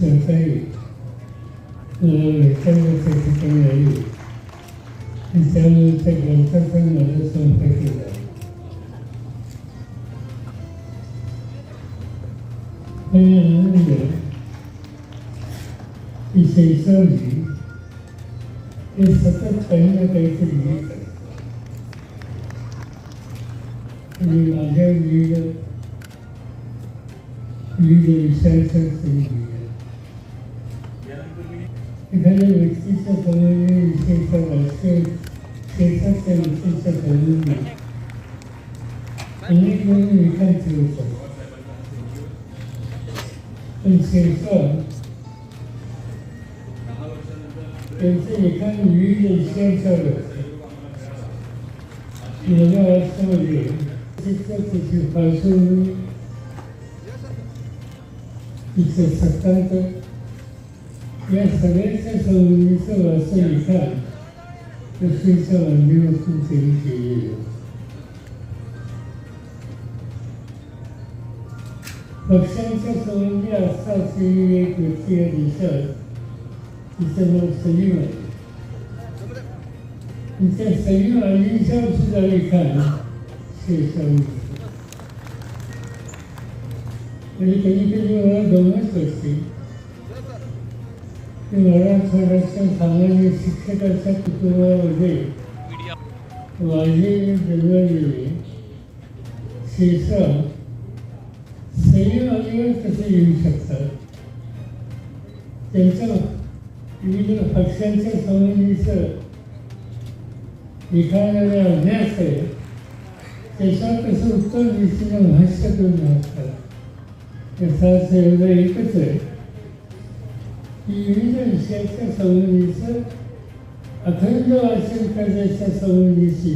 Talk news channel शोध सत्यतेचा सकाळी हे ग्रंथ मिळाले आणि ग्रंथ मिळाल्यानंतर मी वाचू तर शकलो नाही पण चालायचा प्रयत्न केला पण सकाळपासून हलवेच सकाळी मला भेटायला त्या ठिकाणी आली आणि त्यामुळे त्या ग्रंथाचा मला संपर्क केला आणि आनंद की शैशवजी हे सतत काही ना काहीतरी लिहित आहे आणि माझ्या विविध विविध विषयाचं ते लिहिलं एखाद्या व्यक्तीच्या संबंधी विषयीचा राजकीय क्षेत्राच्या विषयीचा संबंधी अनेक जण विचार करू शकतात पण शेरकर त्यांचं लिखाण विविध विषयांच्यावर असतं माझ्या वास्तवामध्ये शिक्षकाची पार्श्वभूमी तिचं सत्तांत या सगळ्यांच्या संबंधीचं वाचं लिखाण कृष्णीच्या माध्यमातून त्यांनी केलेलं आहे. पक्षांच्या संबंधी आस्था असलेली एक व्यक्ती या देशात तिचं नाव सलीम आहे आणि त्या सलीम अलींच्यावर सुद्धा लिखाण शेषावी म्हणजे कधी कधी मला गमत असते सामान्य शिक्षकाच्या कुटुंबामध्ये जन्मलेले कसे येऊ शकतात त्यांच्या विविध पक्षांच्या संबंधीचं लिखाणारा अभ्यास आहे त्याच्यावर कसं उत्तर दिशेनं भाष्य करून असतात एकच आहे विविध विषयाच्या संबंधीचं अखंड वाचन करण्याच्या संबंधीची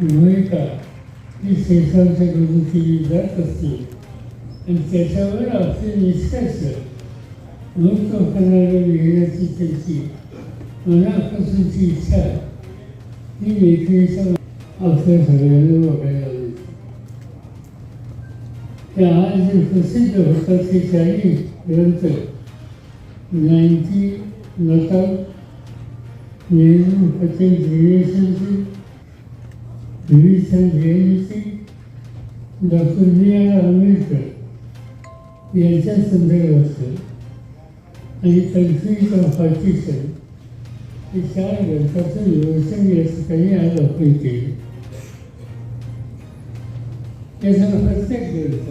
भूमिका ही शेषांच्या कडून केली जात असते आणि त्याच्यावर आपले निष्कर्ष लोककल्पनाला लिहिण्याची त्यांची मनापासूनची इच्छा ही लेखणीच्या आपल्या सगळ्यांना बघायला मिळते त्या आज जे प्रसिद्ध होतात ते चारही ग्रंथ ninety not out Nehru Patel relationship विविध जयंती डॉक्टर बी आर आंबेडकर यांच्या संदर्भात आणि कन्फ्युज ऑफ पार्टिशन हे चार ग्रंथाचं विवेचन या ठिकाणी आज आपण केलं त्याचा प्रत्येक ग्रंथ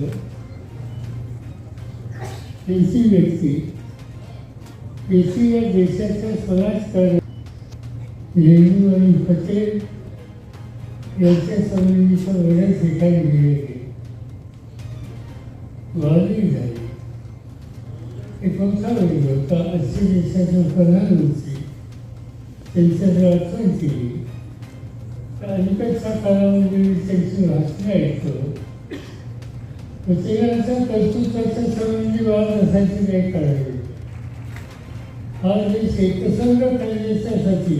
त्यांची व्यक्ती याची या देशाच्या समाजकारण नेहरू आणि पटेल यांच्या संबंधीचं बऱ्याच ठिकाणी गेले वादळी झाली एक मोठा वर्ग होता अशी देशाच्या प्रधानमंत्री त्यांच्याकडे आठवण केली तर अलीकडच्या काळामध्ये मी त्यांची भाषणं ऐकतो प्रत्येकाच्या कर्तृत्वाच्या संबंधी वाद असायचे काही काळावे हा देश एकसंघ करण्याच्यासाठी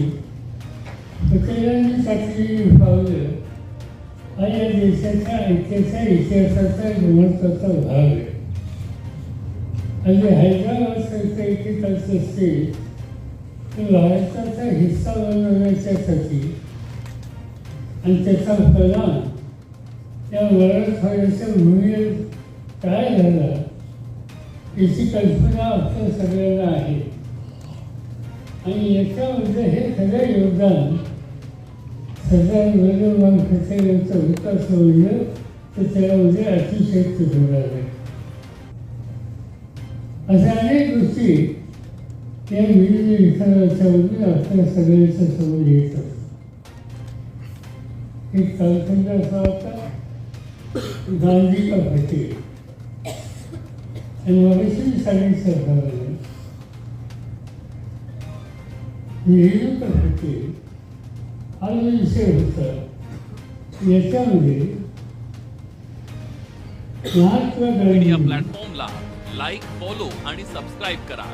पटेलांनी पावलं हा या देशाच्या ऐक्याच्या इतिहासाचा एक महत्त्वाचा भाग आहे. आणि हैदराबाद सारखं एकेकाच असते तर भारताचा हिस्सा बनवण्याच्यासाठी आणि त्याचा परिणाम त्या मराठवाड्याच्या भूमीवर काय झाला याची कल्पना आपल्या सगळ्यांना आहे. आणि याच्यामध्ये हे सगळं योगदान सरदार वल्लभभाई पटेल यांचा विकास होईल तर त्यामध्ये अतिशय होणार आहे. अशा अनेक गोष्टी या विविध विचाराच्या आपल्या सगळ्यांच्या समोर येतात एक कालखंड असा होता गांधी का पटेल आणि मगाशी सांगितलं सरकारने निवडणुकीसाठी हा जो विषय होता. याच्यामध्ये मीडिया प्लॅटफॉर्मला लाईक फॉलो आणि सबस्क्राईब करा.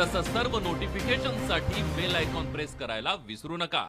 तसंच सर्व नोटिफिकेशनसाठी बेल आयकॉन प्रेस करायला विसरू नका.